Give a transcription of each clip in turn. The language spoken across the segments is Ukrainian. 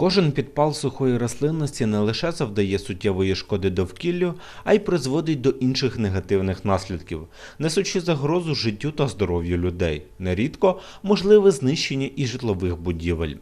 Кожен підпал сухої рослинності не лише завдає суттєвої шкоди довкіллю, а й призводить до інших негативних наслідків, несучи загрозу життю та здоров'ю людей. Нерідко можливе знищення і житлових будівель.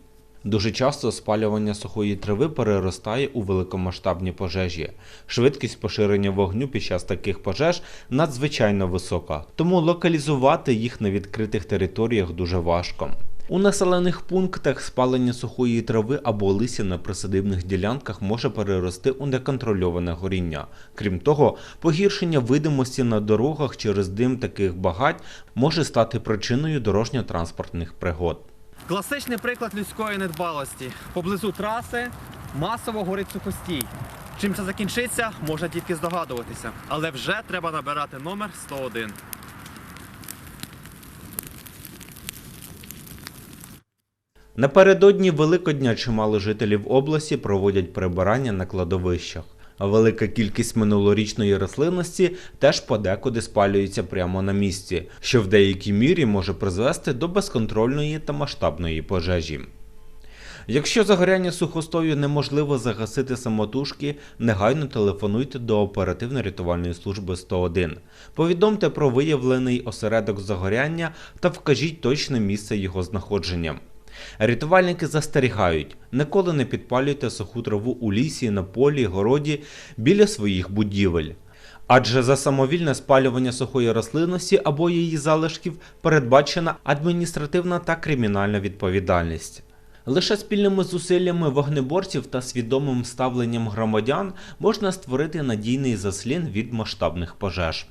Дуже часто спалювання сухої трави переростає у великомасштабні пожежі. Швидкість поширення вогню під час таких пожеж надзвичайно висока, тому локалізувати їх на відкритих територіях дуже важко. У населених пунктах спалення сухої трави або листя на присадибних ділянках може перерости у неконтрольоване горіння. Крім того, погіршення видимості на дорогах через дим таких багать може стати причиною дорожньо-транспортних пригод. Класичний приклад людської недбалості. Поблизу траси масово горить сухостій. Чим це закінчиться, можна тільки здогадуватися. Але вже треба набирати номер 101. Напередодні Великодня чимало жителів області проводять прибирання на кладовищах. Велика кількість минулорічної рослинності теж подекуди спалюється прямо на місці, що в деякій мірі може призвести до безконтрольної та масштабної пожежі. Якщо загоряння сухостою неможливо загасити самотужки, негайно телефонуйте до оперативно-рятувальної служби 101. Повідомте про виявлений осередок загоряння та вкажіть точне місце його знаходження. Рятувальники застерігають, ніколи не підпалюйте суху траву у лісі, на полі, городі біля своїх будівель. Адже за самовільне спалювання сухої рослинності або її залишків передбачена адміністративна та кримінальна відповідальність. Лише спільними зусиллями вогнеборців та свідомим ставленням громадян можна створити надійний заслін від масштабних пожеж.